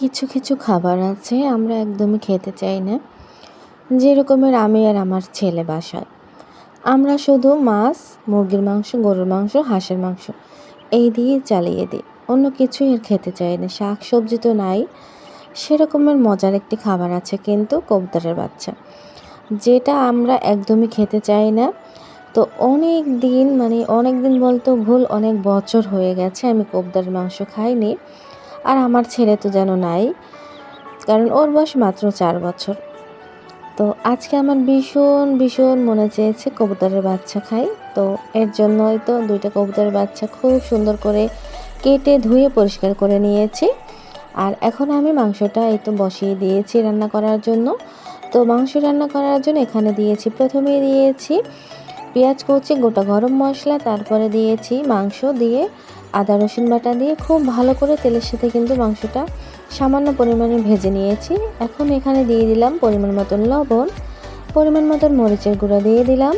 কিছু কিছু খাবার আছে, আমরা একদমই খেতে চাই না। যেরকমের আমি আর আমার ছেলে বাসায়। আমরা শুধু মাছ, মুরগির মাংস, গরুর মাংস, হাঁসের মাংস এই দিয়ে চালিয়ে দিই। অন্য কিছুই আর খেতে চাই না। শাক সবজি তো নাই। সেরকমের মজার একটি খাবার আছে কিন্তু কবুতরের বাচ্চা। যেটা আমরা একদমই খেতে চাই না। তো অনেক দিন মানে অনেক দিন বলতো ভুল, অনেক বছর হয়ে গেছে আমি কবুতরের মাংস খাইনি। আর আমার ছেলে তো যেন নাই, কারণ ওর বয়স মাত্র চার বছর। তো আজকে আমার ভীষণ ভীষণ মনে চেয়েছে কবুতরের বাচ্চা খাই। তো এর জন্যই তো দুইটা কবুতরের বাচ্চা খুব সুন্দর করে কেটে ধুয়ে পরিষ্কার করে নিয়েছি। আর এখন আমি মাংসটা এই তো বসিয়ে দিয়েছি রান্না করার জন্য। তো মাংস রান্না করার জন্য এখানে দিয়েছি প্রথমে দিয়েছি পেঁয়াজ কুচি, গোটা গরম মশলা, তারপরে দিয়েছি মাংস দিয়ে আদা, রসুন বাটা দিয়ে খুব ভালো করে তেলের সাথে কিন্তু মাংসটা সামান্য পরিমাণে ভেজে নিয়েছি। এখন এখানে দিয়ে দিলাম পরিমাণ মতন লবণ, পরিমাণ মতন মরিচের গুঁড়া দিয়ে দিলাম।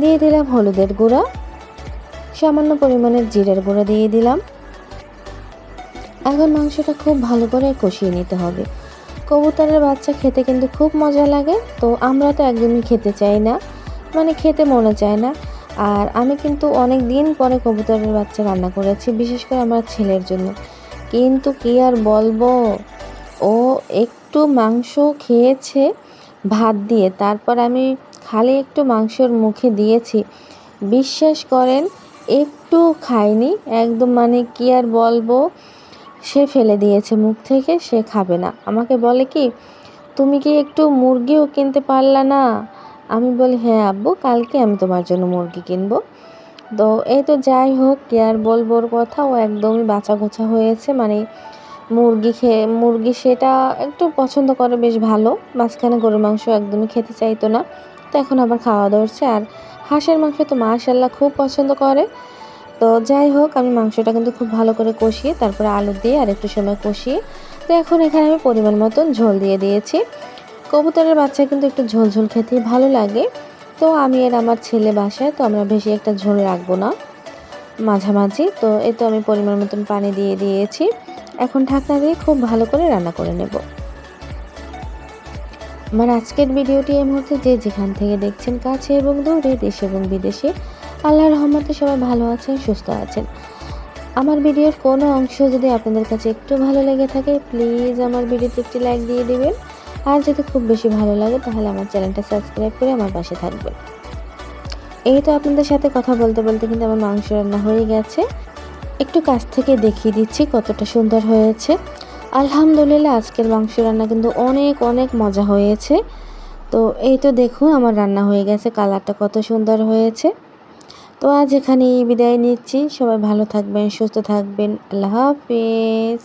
দিয়ে দিলাম হলুদের গুঁড়া, সামান্য পরিমাণের জিরের গুঁড়া দিয়ে দিলাম। এখন মাংসটা খুব ভালো করে কষিয়ে নিতে হবে। কবুতরের বাচ্চা খেতে কিন্তু খুব মজা লাগে, তো আমরা তো একদমই খেতে চাই না। মানে খেতে মনে চায় না। আর আমি কিন্তু অনেক দিন পরে কবুতরের বাচ্চা রান্না করেছি, বিশেষ করে আমার ছেলের জন্য। কিন্তু কি আর বলব? ও একটু মাংস খেয়েছে, ভাত দিয়ে। তারপর আমি খালি একটু মাংসর মুখে দিয়েছি। বিশ্বাস করেন, একটু খায়নি। একদম মানে কি আর বলব? সে ফেলে দিয়েছে মুখ থেকে, সে খাবে না। আমাকে বলে কি, তুমি কি একটু মুরগিও কিনতে পারলা না? আমি বলি হ্যাঁ আব্বু, কালকে আমি তোমার জন্য মুরগি কিনবো। তো এই তো যাই হোক, কি আর বলব কথা, ও একদমই বাঁচা গোছা হয়েছে। মানে মুরগি খেয়ে মুরগি সেটা একটু পছন্দ করে বেশ ভালো। মাঝখানে গরুর মাংস একদমই খেতে চাইতো না। তো এখন আবার খাওয়া ধরছে আর হাঁসের মাংস তো মাশাল্লাহ খুব পছন্দ করে। তো যাই হোক, আমি মাংসটা কিন্তু খুব ভালো করে কষিয়ে, তারপরে আলু দিয়ে আর একটু সময় কষিয়ে, তো এখন এখানে আমি পরিমাণ মতন ঝোল দিয়ে দিয়েছি। কবুতরের বাচ্চা কিন্তু একটু ঝোল ঝোল খেতেই ভালো লাগে। তো আমি আর আমার ছেলে বাসায়, তো আমরা বেশি একটা ঝোল রাখব না মাঝামাঝি। তো এই তো আমি পরিমাণ মতন পানি দিয়ে দিয়েছি। এখন ঢাকনা দিয়ে খুব ভালো করে রান্না করে নেব। আমার আজকের ভিডিওটি এই মুহূর্তে যে যেখান থেকে দেখছেন, কাছে এবং দূরে, দেশে এবং বিদেশে, আল্লাহর রহমতে সবাই ভালো আছেন, সুস্থ আছেন। আমার ভিডিওর কোনো অংশ যদি আপনাদের কাছে একটু ভালো লেগে থাকে প্লিজ আমার ভিডিওতে একটি লাইক দিয়ে দিবেন। আর যদি খুব বেশি ভালো লাগে, তাহলে আমার চ্যানেলটা সাবস্ক্রাইব করে আমার পাশে থাকবেন। এই তো আপনাদের সাথে কথা বলতে বলতে কিন্তু আমার মাংস রান্না হয়ে গেছে। একটু কাছ থেকে দেখিয়ে দিচ্ছি কতটা সুন্দর হয়েছে। আলহামদুলিল্লাহ, আজকের মাংস রান্না কিন্তু অনেক অনেক মজা হয়েছে। তো এই তো দেখুন, আমার রান্না হয়ে গেছে, কালারটা কত সুন্দর হয়েছে। তো আজ এখানেই বিদায় নিচ্ছি, সবাই ভালো থাকবেন, সুস্থ থাকবেন, আল্লাহ হাফিজ।